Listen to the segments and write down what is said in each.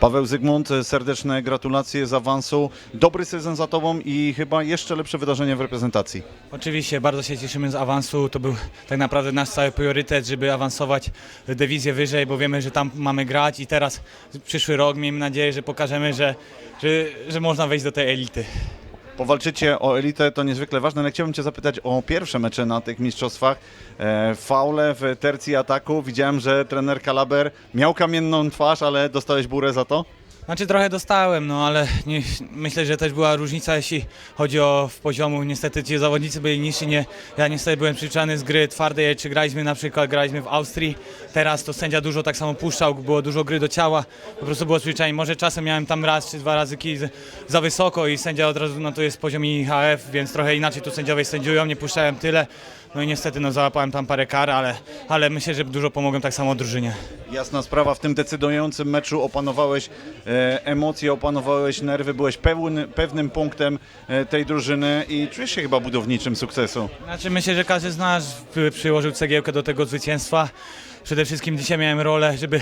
Paweł Zygmunt, serdeczne gratulacje z awansu. Dobry sezon za Tobą i chyba jeszcze lepsze wydarzenie w reprezentacji. Oczywiście bardzo się cieszymy z awansu. To był tak naprawdę nasz cały priorytet, żeby awansować dywizję wyżej, bo wiemy, że tam mamy grać i teraz przyszły rok miejmy nadzieję, że pokażemy, że, że, że można wejść do tej elity. Powalczycie o elitę, to niezwykle ważne, ale chciałbym Cię zapytać o pierwsze mecze na tych mistrzostwach. E, faule w tercji ataku. Widziałem, że trener Kalaber miał kamienną twarz, ale dostałeś burę za to? Znaczy trochę dostałem, no ale nie, myślę, że też była różnica, jeśli chodzi o w poziomu. Niestety ci zawodnicy byli niżsi, nie, ja niestety byłem przyzwyczajony z gry twardej, czy graliśmy na przykład, graliśmy w Austrii, teraz to sędzia dużo tak samo puszczał, było dużo gry do ciała, po prostu było przyzwyczajenie. Może czasem miałem tam raz czy dwa razy kij za wysoko i sędzia od razu, no to jest poziom IHF, więc trochę inaczej tu sędziowie sędziują, nie puszczałem tyle. No i niestety no załapałem tam parę kar, ale, ale myślę, że dużo pomogłem tak samo drużynie. Jasna sprawa, w tym decydującym meczu opanowałeś e, emocje, opanowałeś nerwy, byłeś pełny, pewnym punktem e, tej drużyny i czujesz się chyba budowniczym sukcesu. Znaczy myślę, że każdy z nas przy- przyłożył cegiełkę do tego zwycięstwa. Przede wszystkim dzisiaj miałem rolę, żeby,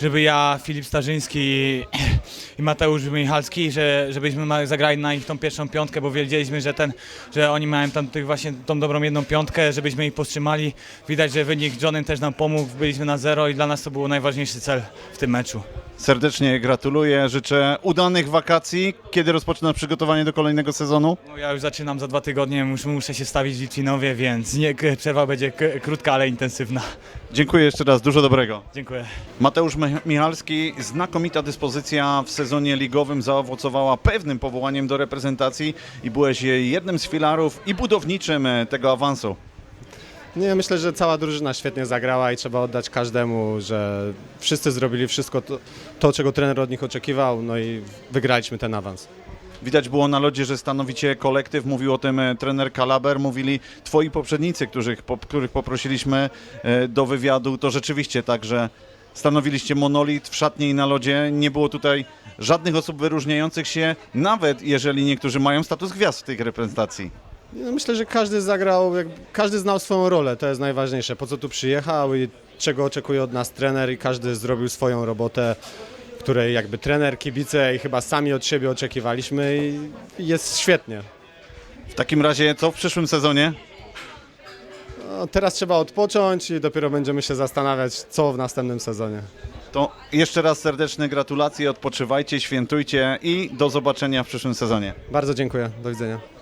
żeby ja, Filip Starzyński i, i Mateusz Michalski, że, żebyśmy zagrali na ich tą pierwszą piątkę, bo wiedzieliśmy, że, ten, że oni mają tam tych właśnie tą dobrą jedną piątkę, żebyśmy ich powstrzymali. Widać, że wynik Johnem też nam pomógł, byliśmy na zero i dla nas to był najważniejszy cel w tym meczu. Serdecznie gratuluję, życzę udanych wakacji. Kiedy rozpoczynasz przygotowanie do kolejnego sezonu? No, ja już zaczynam za dwa tygodnie, muszę, muszę się stawić w Litwinowie, więc nie, przerwa będzie krótka, ale intensywna. Dziękuję jeszcze raz, dużo dobrego. Dziękuję. Mateusz Mi- Michalski, znakomita dyspozycja w sezonie ligowym zaowocowała pewnym powołaniem do reprezentacji i byłeś jednym z filarów i budowniczym e, tego awansu. Nie, myślę, że cała drużyna świetnie zagrała i trzeba oddać każdemu, że wszyscy zrobili wszystko to, to, czego trener od nich oczekiwał, no i wygraliśmy ten awans. Widać było na lodzie, że stanowicie kolektyw, mówił o tym e, trener Kalaber, mówili twoi poprzednicy, których, po, których poprosiliśmy e, do wywiadu, to rzeczywiście tak, że stanowiliście monolit w szatni i na lodzie, nie było tutaj żadnych osób wyróżniających się, nawet jeżeli niektórzy mają status gwiazd w tej reprezentacji. No, myślę, że każdy zagrał, każdy znał swoją rolę, to jest najważniejsze, po co tu przyjechał i czego oczekuje od nas trener i każdy zrobił swoją robotę, której jakby trener, kibice i chyba sami od siebie oczekiwaliśmy i jest świetnie. W takim razie co w przyszłym sezonie? No, teraz trzeba odpocząć i dopiero będziemy się zastanawiać, co w następnym sezonie. To jeszcze raz serdeczne gratulacje, odpoczywajcie, świętujcie i do zobaczenia w przyszłym sezonie. Bardzo dziękuję, do widzenia.